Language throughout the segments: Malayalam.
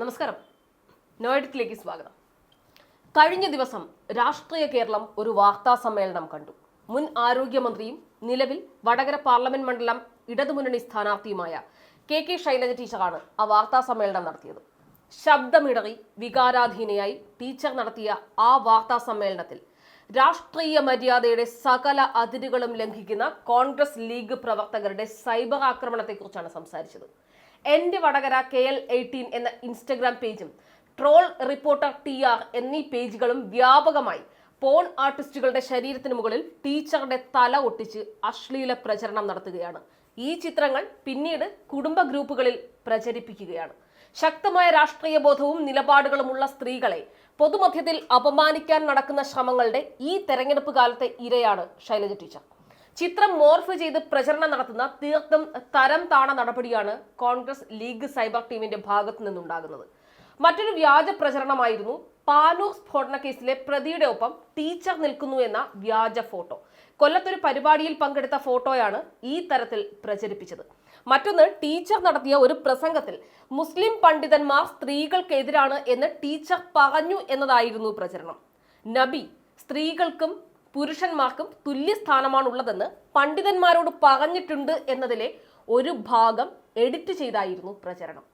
നമസ്കാരം. നോയിഡത്തിലേക്ക് സ്വാഗതം. കഴിഞ്ഞ ദിവസം രാഷ്ട്രീയ കേരളം ഒരു വാർത്താ സമ്മേളനം കണ്ടു. മുൻ ആരോഗ്യമന്ത്രിയും നിലവിൽ വടകര പാർലമെന്റ് മണ്ഡലം ഇടതുമുന്നണി സ്ഥാനാർത്ഥിയുമായ കെ കെ ശൈലജ ടീച്ചറാണ് ആ വാർത്താ സമ്മേളനം നടത്തിയത്. ശബ്ദമിടറി വികാരാധീനയായി ടീച്ചർ നടത്തിയ ആ വാർത്താ സമ്മേളനത്തിൽ രാഷ്ട്രീയ മര്യാദയുടെ സകല അതിരുകളും ലംഘിക്കുന്ന കോൺഗ്രസ് ലീഗ് പ്രവർത്തകരുടെ സൈബർ ആക്രമണത്തെക്കുറിച്ചാണ് സംസാരിച്ചത്. എന്റെ വടകര കെ എൽ എയ്റ്റീൻ എന്ന ഇൻസ്റ്റഗ്രാം പേജും ട്രോൾ റിപ്പോർട്ടർ ടി ആർ എന്നീ പേജുകളും വ്യാപകമായി പോൺ ആർട്ടിസ്റ്റുകളുടെ ശരീരത്തിന് മുകളിൽ ടീച്ചറുടെ തല ഒട്ടിച്ച് അശ്ലീല പ്രചരണം നടത്തുകയാണ്. ഈ ചിത്രങ്ങൾ പിന്നീട് കുടുംബ ഗ്രൂപ്പുകളിൽ പ്രചരിപ്പിക്കുകയാണ്. ശക്തമായ രാഷ്ട്രീയ ബോധവും നിലപാടുകളുമുള്ള സ്ത്രീകളെ പൊതുമധ്യത്തിൽ അപമാനിക്കാൻ നടക്കുന്ന ശ്രമങ്ങളുടെ ഈ തെരഞ്ഞെടുപ്പ് കാലത്തെ ഇരയാണ് ശൈലജ ടീച്ചർ. ചിത്രം മോർഫ് ചെയ്ത് പ്രചരണം നടത്തുന്ന തീർത്തും തരം താണ നടപടിയാണ് കോൺഗ്രസ് ലീഗ് സൈബർ ടീമിന്റെ ഭാഗത്തു നിന്നുണ്ടാകുന്നത്. മറ്റൊരു വ്യാജ പ്രചരണമായിരുന്നു പാനൂർ സ്ഫോടന കേസിലെ പ്രതിയുടെ ഒപ്പം ടീച്ചർ നിൽക്കുന്നു എന്ന വ്യാജ ഫോട്ടോ. കൊല്ലത്തൊരു പരിപാടിയിൽ പങ്കെടുത്ത ഫോട്ടോയാണ് ഈ തരത്തിൽ പ്രചരിപ്പിച്ചത്. മറ്റൊന്ന് ടീച്ചർ നടത്തിയ ഒരു പ്രസംഗത്തിൽ മുസ്ലിം പണ്ഡിതന്മാർ സ്ത്രീകൾക്കെതിരാണ് എന്ന് ടീച്ചർ പറഞ്ഞു എന്നതായിരുന്നു പ്രചരണം. നബി സ്ത്രീകൾക്കും പുരുഷന്മാർക്കും തുല്യ സ്ഥാനമാണുള്ളതെന്ന് പണ്ഡിതന്മാരോട് പറഞ്ഞിട്ടുണ്ട് എന്നതിലെ ഒരു ഭാഗം എഡിറ്റ് ചെയ്തായിരുന്നു പ്രചരണം.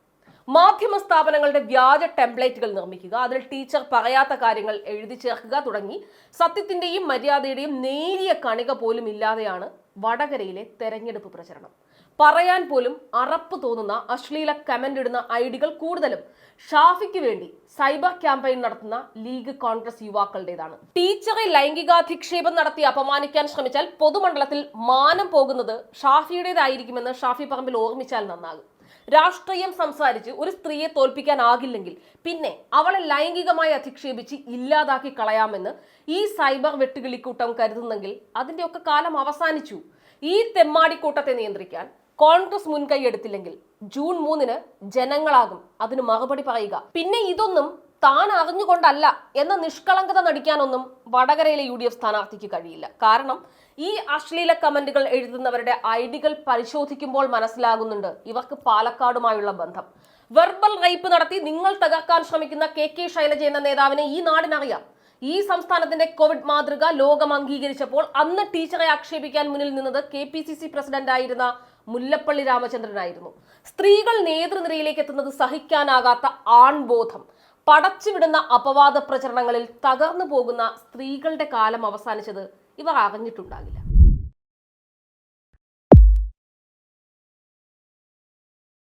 മാധ്യമ സ്ഥാപനങ്ങളുടെ വ്യാജ ടെംപ്ലേറ്റുകൾ നിർമ്മിക്കുക അതിൽ ടീച്ചർ പറയാത്ത കാര്യങ്ങൾ എഴുതി ചേർക്കുക തുടങ്ങി സത്യത്തിന്റെയും മര്യാദയുടെയും നേരിയ കണിക പോലും ഇല്ലാതെയാണ് വടകരയിലെ തെരഞ്ഞെടുപ്പ് പ്രചരണം. പറയാൻ പോലും അറപ്പ് തോന്നുന്ന അശ്ലീല കമന്റ് ഇടുന്ന ഐഡികൾ കൂടുതലും ഷാഫിക്ക് വേണ്ടി സൈബർ ക്യാമ്പയിൻ നടത്തുന്ന ലീഗ് കോൺഗ്രസ് യുവാക്കളുടേതാണ്. ടീച്ചറെ ലൈംഗികാധിക്ഷേപം നടത്തി അപമാനിക്കാൻ ശ്രമിച്ചാൽ പൊതുമണ്ഡലത്തിൽ മാനം പോകുന്നത് ഷാഫിയുടേതായിരിക്കുമെന്ന് ഷാഫി പറമ്പിൽ ഓർമ്മിച്ചാൽ നന്നാകും. രാഷ്ട്രീയം സംസാരിച്ച് ഒരു സ്ത്രീയെ തോൽപ്പിക്കാനാകില്ലെങ്കിൽ പിന്നെ അവളെ ലൈംഗികമായി അധിക്ഷേപിച്ച് ഇല്ലാതാക്കി കളയാമെന്ന് ഈ സൈബർ വെട്ടുകിളിക്കൂട്ടം കരുതുന്നെങ്കിൽ അതിന്റെയൊക്കെ കാലം അവസാനിച്ചു. ഈ തെമ്മാടിക്കൂട്ടത്തെ നിയന്ത്രിക്കാൻ കോൺഗ്രസ് മുൻകൈ എടുത്തില്ലെങ്കിൽ ജൂൺ മൂന്നിന് ജനങ്ങളാകും. അതിന് മറുപടി പറയുക. പിന്നെ ഇതൊന്നും താൻ അറിഞ്ഞുകൊണ്ടല്ല എന്ന നിഷ്കളങ്കത നടിക്കാനൊന്നും വടകരയിലെ യു ഡി എഫ് സ്ഥാനാർത്ഥിക്ക് കഴിയില്ല. കാരണം ഈ അശ്ലീല കമന്റുകൾ എഴുതുന്നവരുടെ ഐഡികൾ പരിശോധിക്കുമ്പോൾ മനസ്സിലാകുന്നുണ്ട് ഇവർക്ക് പാലക്കാടുമായുള്ള ബന്ധം. വെർബൽ റേപ്പ് നടത്തി നിങ്ങൾ തകർക്കാൻ ശ്രമിക്കുന്ന കെ കെ ശൈലജ എന്ന നേതാവിനെ ഈ നാടിനറിയാം. ഈ സംസ്ഥാനത്തിന്റെ കോവിഡ് മാതൃക ലോകം അംഗീകരിച്ചപ്പോൾ അന്ന് ടീച്ചറെ ആക്ഷേപിക്കാൻ മുന്നിൽ നിന്നത് കെ പി സി സി പ്രസിഡന്റായിരുന്ന മുല്ലപ്പള്ളി രാമചന്ദ്രനായിരുന്നു. സ്ത്രീകൾ നേതൃനിരയിലേക്ക് എത്തുന്നത് സഹിക്കാനാകാത്ത ആൺബോധം. പടച്ചുവിടുന്ന അപവാദ പ്രചരണങ്ങളിൽ തകർന്നു പോകുന്ന സ്ത്രീകളുടെ കാലം അവസാനിച്ചത് ഇവർ അറിഞ്ഞിട്ടുണ്ടാകില്ല.